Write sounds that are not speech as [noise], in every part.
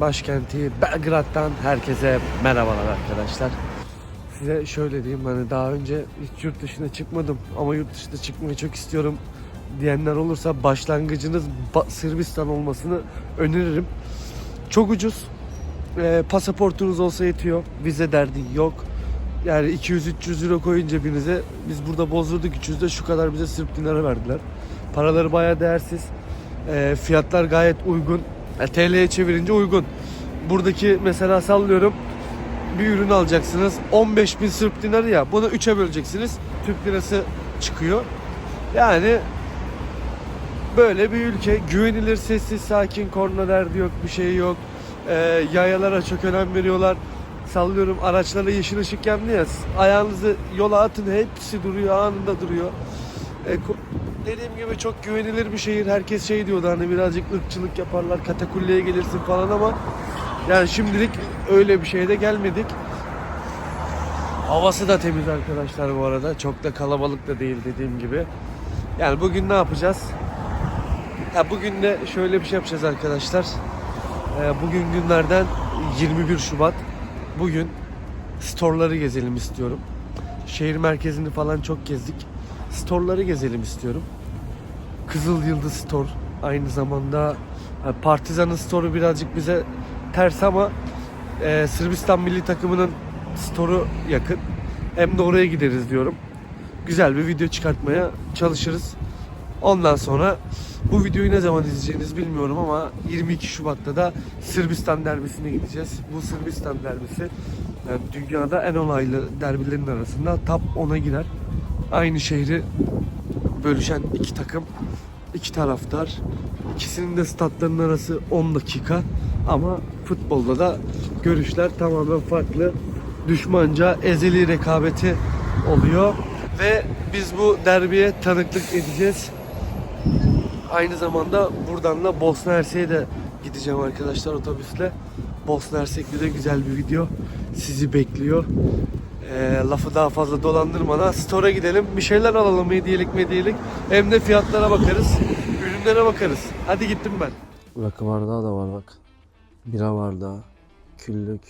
Başkenti Belgrad'dan herkese merhabalar arkadaşlar. Size şöyle diyeyim hani daha önce hiç yurt dışına çıkmadım ama yurt dışına çıkmayı çok istiyorum diyenler olursa başlangıcınız Ba- Sırbistan olmasını öneririm. Çok ucuz. Ee, pasaportunuz olsa yetiyor. Vize derdi yok. Yani 200-300 euro koyunca birinize biz burada bozdurduk 300'de şu kadar bize Sırp dinarı verdiler. Paraları bayağı değersiz. Ee, fiyatlar gayet uygun. E, TL'ye çevirince uygun. Buradaki mesela sallıyorum bir ürün alacaksınız. 15 bin Sırp dinarı ya. Bunu 3'e böleceksiniz. Türk lirası çıkıyor. Yani böyle bir ülke. Güvenilir, sessiz, sakin, korna derdi yok, bir şey yok. Ee, yayalara çok önem veriyorlar. Sallıyorum araçlara yeşil ışık yandı ya. Ayağınızı yola atın hepsi duruyor, anında duruyor. E, ko- dediğim gibi çok güvenilir bir şehir. Herkes şey diyordu hani birazcık ırkçılık yaparlar, katakulleye gelirsin falan ama yani şimdilik öyle bir şeye de gelmedik. Havası da temiz arkadaşlar bu arada. Çok da kalabalık da değil dediğim gibi. Yani bugün ne yapacağız? Ya bugün de şöyle bir şey yapacağız arkadaşlar. Ee, bugün günlerden 21 Şubat. Bugün store'ları gezelim istiyorum. Şehir merkezini falan çok gezdik. Store'ları gezelim istiyorum. Kızıl Yıldız Store aynı zamanda e, Partizan'ın store'u birazcık bize ters ama e, Sırbistan milli takımının store'u yakın. Hem de oraya gideriz diyorum. Güzel bir video çıkartmaya çalışırız. Ondan sonra bu videoyu ne zaman izleyeceğiniz bilmiyorum ama 22 Şubat'ta da Sırbistan derbisine gideceğiz. Bu Sırbistan derbisi yani dünyada en olaylı derbilerin arasında top 10'a girer. Aynı şehri bölüşen iki takım, iki taraftar. İkisinin de statlarının arası 10 dakika ama futbolda da görüşler tamamen farklı. Düşmanca ezeli rekabeti oluyor ve biz bu derbiye tanıklık edeceğiz. Aynı zamanda buradan da Bosna Hersek'e de gideceğim arkadaşlar otobüsle. Bosna Hersek'te de güzel bir video sizi bekliyor. Ee, lafı daha fazla dolandırmadan store'a gidelim. Bir şeyler alalım hediyelik medyelik. Hem de fiyatlara bakarız. Ürünlere bakarız. Hadi gittim ben. Rakı bardağı da var bak. Bira bardağı. Küllük.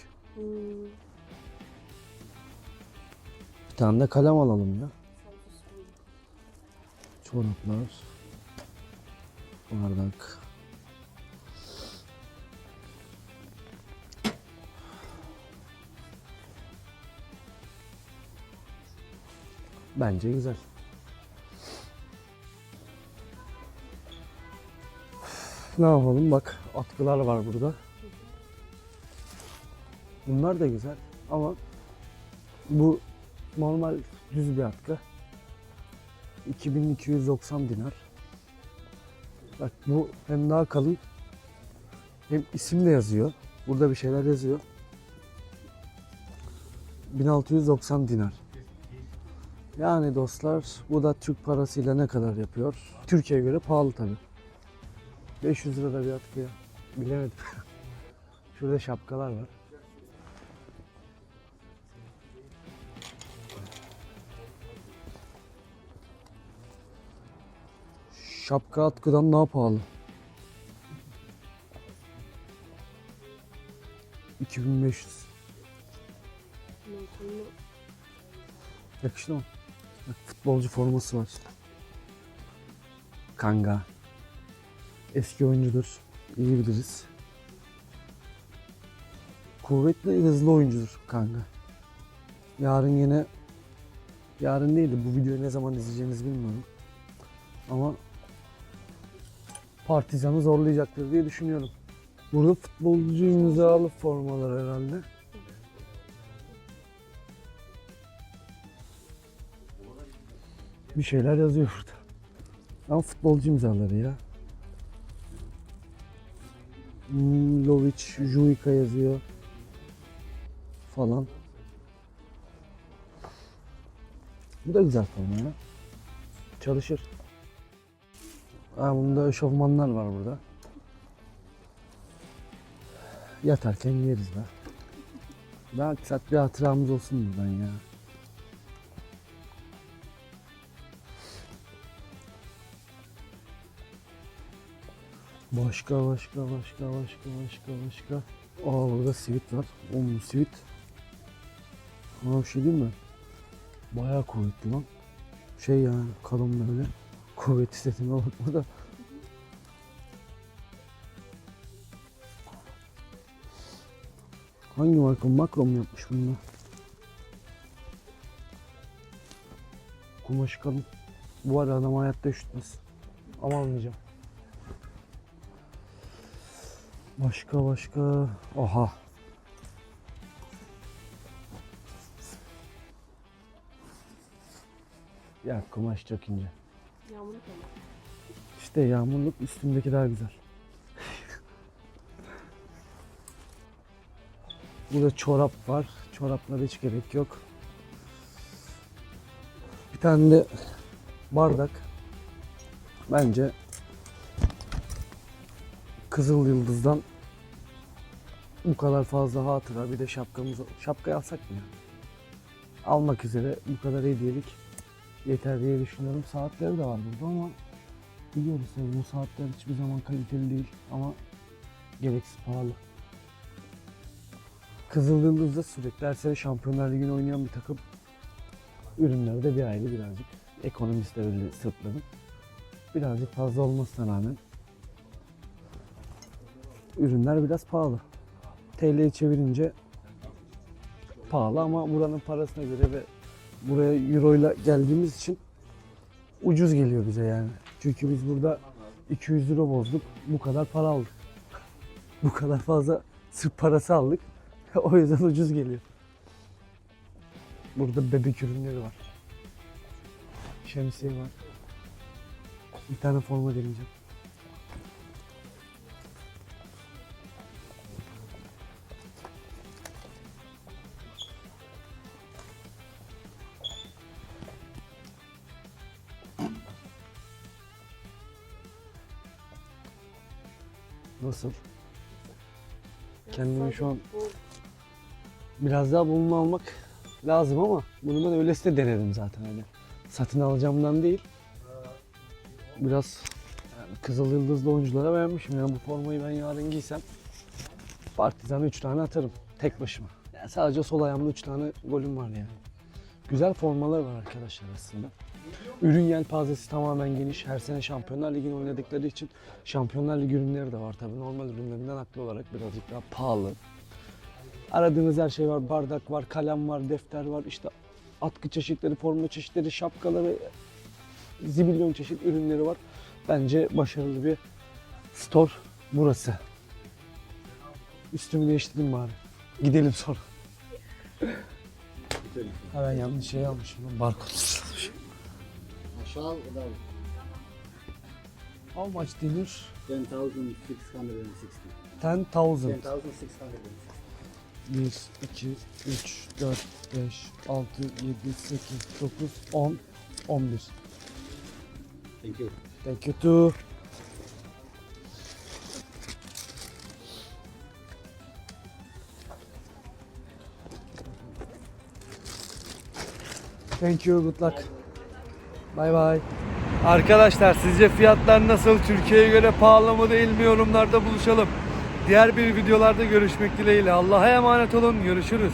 Bir tane de kalem alalım ya. Çoraplar. Bardak. Bence güzel. Ne yapalım bak atkılar var burada. Bunlar da güzel ama bu normal düz bir atkı. 2290 dinar. Bak bu hem daha kalın hem isim de yazıyor. Burada bir şeyler yazıyor. 1690 dinar. Yani dostlar bu da Türk parasıyla ne kadar yapıyor? Türkiye'ye göre pahalı tabi. 500 lira da bir atkı ya. Bilemedim. [laughs] Şurada şapkalar var. Şapka atkıdan daha pahalı. 2500. Yakıştı mı? Futbolcu forması var. Kanga. Eski oyuncudur. İyi biliriz. Kuvvetli hızlı oyuncudur Kanga. Yarın yine yarın değil de bu videoyu ne zaman izleyeceğinizi bilmiyorum. Ama Partizan'ı zorlayacaktır diye düşünüyorum. Burada futbolcu imzalı formalar herhalde. Bir şeyler yazıyor burada. Ama futbolcu imzaları ya. Lovic, Juica yazıyor. Falan. Bu da güzel forma ya. Çalışır. Ha, bunda eşofmanlar var burada. Yatarken yeriz be. Ben saat bir hatıramız olsun buradan ya. Başka başka başka başka başka başka. Aa burada sivit var. Oğlum sivit. Ama bir şey değil mi? Bayağı kuvvetli lan. Şey yani kalın böyle. Kuvvet hissetine bakma da. Hangi marka? Makro mu yapmış bunu? Kumaşı kalın. Bu arada adam hayatta üşütmez. Ama almayacağım. Başka başka. Aha. Ya kumaş çok ince. Yağmurluk ama. İşte yağmurluk üstündeki daha güzel. Burada çorap var. Çoraplara hiç gerek yok. Bir tane de bardak. Bence Kızıl Yıldız'dan bu kadar fazla hatıra bir de şapkamız şapka alsak mı? Almak üzere bu kadar hediyelik yeter diye düşünüyorum. Saatleri de var burada ama biliyoruz tabii bu saatler hiçbir zaman kaliteli değil ama gereksiz pahalı. Kızıl Yıldız'da sürekli her sene Şampiyonlar Ligi'ni oynayan bir takım. Ürünleri de bir ayrı birazcık. Ekonomist de öyle sırtladım. Birazcık fazla olmasına rağmen ürünler biraz pahalı. TL'ye çevirince pahalı ama buranın parasına göre ve buraya euro ile geldiğimiz için ucuz geliyor bize yani. Çünkü biz burada 200 euro bozduk. Bu kadar para aldık. [laughs] bu kadar fazla sırf parası aldık. [laughs] o yüzden ucuz geliyor. Burada bebek ürünleri var. Şemsiye var. Bir tane forma deneyeceğim. Nasıl? Kendimi şu an biraz daha bulma almak lazım ama bunu ben öylesine denedim zaten hani. Satın alacağımdan değil. Biraz yani Kızıl Yıldızlı oyunculara beğenmişim. Yani bu formayı ben yarın giysem Partizan'a 3 tane atarım tek başıma. Yani sadece sol ayağımda 3 tane golüm var yani. Güzel formalar var arkadaşlar aslında. Ürün yelpazesi tamamen geniş. Her sene Şampiyonlar Ligi'ni oynadıkları için Şampiyonlar Ligi ürünleri de var tabii. Normal ürünlerinden haklı olarak birazcık daha pahalı. Aradığınız her şey var. Bardak var, kalem var, defter var. İşte atkı çeşitleri, forma çeşitleri, şapkaları, zibilyon çeşit ürünleri var. Bence başarılı bir store burası. Üstümü değiştirdim bari. Gidelim sonra. Ha ben yanlış şey almışım. Barkod Aşağı down. How much dinner? 10,660. 10,000. 10,660. 1, 2, 3, 4, 5, 6, 7, 8, 9, 10, 11. Thank you. Thank you too. Thank you, good luck. Bye bye. Arkadaşlar sizce fiyatlar nasıl? Türkiye'ye göre pahalı mı değil mi? Yorumlarda buluşalım. Diğer bir videolarda görüşmek dileğiyle. Allah'a emanet olun. Görüşürüz.